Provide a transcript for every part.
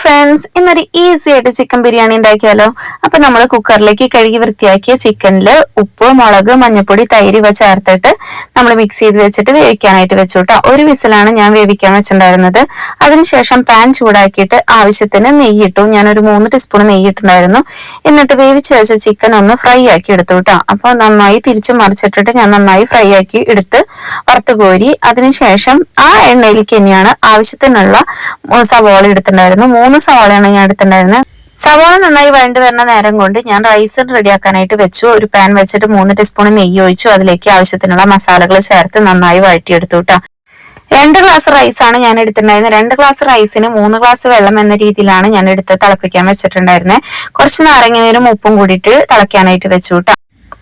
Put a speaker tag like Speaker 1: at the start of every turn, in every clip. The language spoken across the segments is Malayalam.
Speaker 1: ഫ്രണ്ട്സ് ഇന്നൊരു ഈസി ആയിട്ട് ചിക്കൻ ബിരിയാണി ഉണ്ടാക്കിയാലോ? അപ്പൊ നമ്മൾ കുക്കറിലേക്ക് കഴുകി വൃത്തിയാക്കിയ ചിക്കനിൽ ഉപ്പ് മുളക് മഞ്ഞപ്പൊടി തൈര് ഇവ ചേർത്തിട്ട് നമ്മൾ മിക്സ് ചെയ്ത് വെച്ചിട്ട് വേവിക്കാനായിട്ട് വെച്ചു കേട്ടോ ഒരു വിസിലാണ് ഞാൻ വേവിക്കാൻ വെച്ചിട്ടുണ്ടായിരുന്നത്. അതിനുശേഷം പാൻ ചൂടാക്കിയിട്ട് ആവശ്യത്തിന് നെയ്യിട്ടു ഞാൻ ഒരു മൂന്ന് ടീസ്പൂൺ നെയ്യിട്ടുണ്ടായിരുന്നു. എന്നിട്ട് വേവിച്ച് വെച്ച ചിക്കൻ ഒന്ന് ഫ്രൈ ആക്കി എടുത്തു കേട്ടോ അപ്പൊ നന്നായി തിരിച്ചു മറിച്ചിട്ടിട്ട് ഞാൻ നന്നായി ഫ്രൈ ആക്കി എടുത്ത് വറുത്ത് കോരി അതിനുശേഷം ആ എണ്ണയിലേക്ക് തന്നെയാണ് ആവശ്യത്തിനുള്ള സവോള എടുത്തിട്ടുണ്ടായിരുന്നു. മൂന്ന് സവാളയാണ് ഞാൻ എടുത്തിട്ടുണ്ടായിരുന്നത് സവാള നന്നായി വഴണ്ട് വരുന്ന നേരം കൊണ്ട് ഞാൻ റൈസ് റെഡിയാക്കാനായിട്ട് വെച്ചു. ഒരു പാൻ വെച്ചിട്ട് മൂന്ന് ടീസ്പൂൺ നെയ്യ് ഒഴിച്ചു. അതിലേക്ക് ആവശ്യത്തിനുള്ള മസാലകൾ ചേർത്ത് നന്നായി വഴറ്റിയെടുത്തു കേട്ടോ രണ്ട് ഗ്ലാസ് റൈസ് ആണ് ഞാൻ എടുത്തിട്ടുണ്ടായിരുന്നത് രണ്ട് ഗ്ലാസ് റൈസിന് മൂന്ന് ഗ്ലാസ് വെള്ളം എന്ന രീതിയിലാണ് ഞാൻ എടുത്ത് തിളപ്പിക്കാൻ വെച്ചിട്ടുണ്ടായിരുന്നത് കുറച്ച് നാരങ്ങനീരും ഉപ്പും കൂടിയിട്ട് തിളയ്ക്കാനായിട്ട് വെച്ചു കേട്ടോ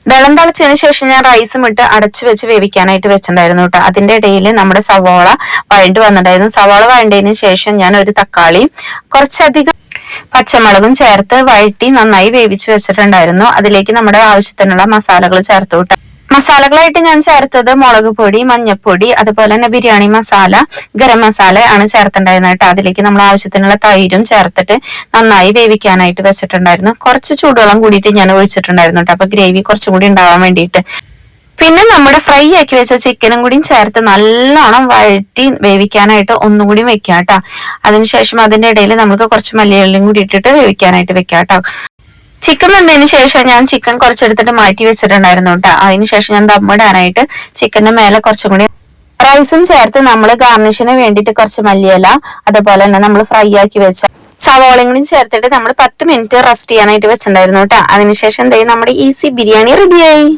Speaker 1: വെള്ളം തിളച്ചതിന് ശേഷം ഞാൻ റൈസും ഇട്ട് അടച്ചു വെച്ച് വേവിക്കാനായിട്ട് വെച്ചിട്ടുണ്ടായിരുന്നു കേട്ടോ. അതിന്റെ ഇടയിൽ നമ്മുടെ സവാള വഴണ്ട് വന്നിട്ടുണ്ടായിരുന്നു. സവാള വഴണ്ടതിന് ശേഷം ഞാൻ ഒരു തക്കാളി കുറച്ചധികം പച്ചമുളകും ചേർത്ത് വഴറ്റി നന്നായി വേവിച്ച് വെച്ചിട്ടുണ്ടായിരുന്നു. അതിലേക്ക് നമ്മുടെ ആവശ്യത്തിനുള്ള മസാലകൾ ചേർത്ത് വിട്ടു. മസാലകളായിട്ട് ഞാൻ ചേർത്തത് മുളക് പൊടി മഞ്ഞപ്പൊടി അതുപോലെ തന്നെ ബിരിയാണി മസാല ഗരം മസാല ആണ് ചേർത്തിട്ടുണ്ടായിരുന്നത് അതിലേക്ക് നമ്മൾ ആവശ്യത്തിനുള്ള തൈരും ചേർത്തിട്ട് നന്നായി വേവിക്കാനായിട്ട് വെച്ചിട്ടുണ്ടായിരുന്നു. കുറച്ച് ചൂടുവെള്ളം കൂടിയിട്ട് ഞാൻ ഒഴിച്ചിട്ടുണ്ടായിരുന്നു കേട്ടോ. അപ്പൊ ഗ്രേവി കുറച്ചും കൂടി ഉണ്ടാവാൻ വേണ്ടിയിട്ട്. പിന്നെ നമ്മുടെ ഫ്രൈ ആക്കി വെച്ച ചിക്കനും കൂടിയും ചേർത്ത് നല്ലോണം വഴറ്റി വേവിക്കാനായിട്ട് ഒന്നുകൂടി വെക്കാം കേട്ടോ. അതിനുശേഷം അതിന്റെ ഇടയിൽ നമുക്ക് കുറച്ച് മല്ലിയിലും കൂടി ഇട്ടിട്ട് വേവിക്കാനായിട്ട് വെക്കാം കേട്ടോ. ചിക്കൻ വന്നതിന് ശേഷം ഞാൻ ചിക്കൻ കുറച്ചെടുത്തിട്ട് മാറ്റി വെച്ചിട്ടുണ്ടായിരുന്നു കേട്ടോ അതിനുശേഷം ഞാൻ ദമ്മിടാനായിട്ട് ചിക്കന്റെ മേലെ കുറച്ചും കൂടി റൈസും ചേർത്ത് നമ്മൾ ഗാർണിഷിന് വേണ്ടിയിട്ട് കുറച്ച് മല്ലിയില അതുപോലെ തന്നെ നമ്മൾ ഫ്രൈ ആക്കി വെച്ച സവോളയും കൂടി ചേർത്തിട്ട് നമ്മൾ പത്ത് മിനിറ്റ് റെസ്റ്റ് ചെയ്യാനായിട്ട് വെച്ചിട്ടുണ്ടായിരുന്നു കേട്ടോ അതിനുശേഷം എന്തായി നമ്മുടെ ഈസി ബിരിയാണി റെഡിയായി